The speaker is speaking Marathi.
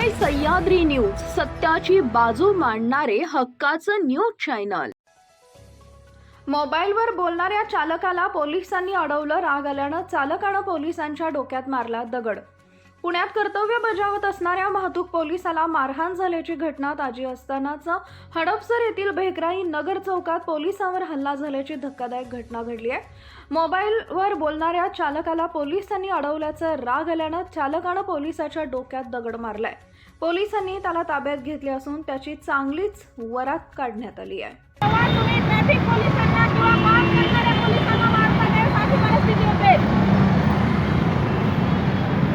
पाहताय सह्याद्री न्यूज सत्याची बाजू मांडणारे हक्काचं न्यूज चॅनल मोबाईलवर बोलणाऱ्या चालकाला पोलिसांनी अडवलं राग आल्यानं चालकानं पोलिसांच्या डोक्यात मारला दगड. पुण्यात कर्तव्य बजावत असणाऱ्या वाहतूक पोलिसाला मारहाण झाल्याची घटना ताजी असतानाच हडपसर येथील भेकराई नगर चौकात पोलिसांवर हल्ला झाल्याची धक्कादायक घटना घडली आहे. मोबाईलवर बोलणाऱ्या चालकाला पोलिसांनी अडवल्याचा राग आल्यानं चालकानं पोलिसाच्या डोक्यात दगड मारलाय. पोलिसांनी त्याला ताब्यात घेतले असून त्याची चांगलीच वरात काढण्यात आली आहे.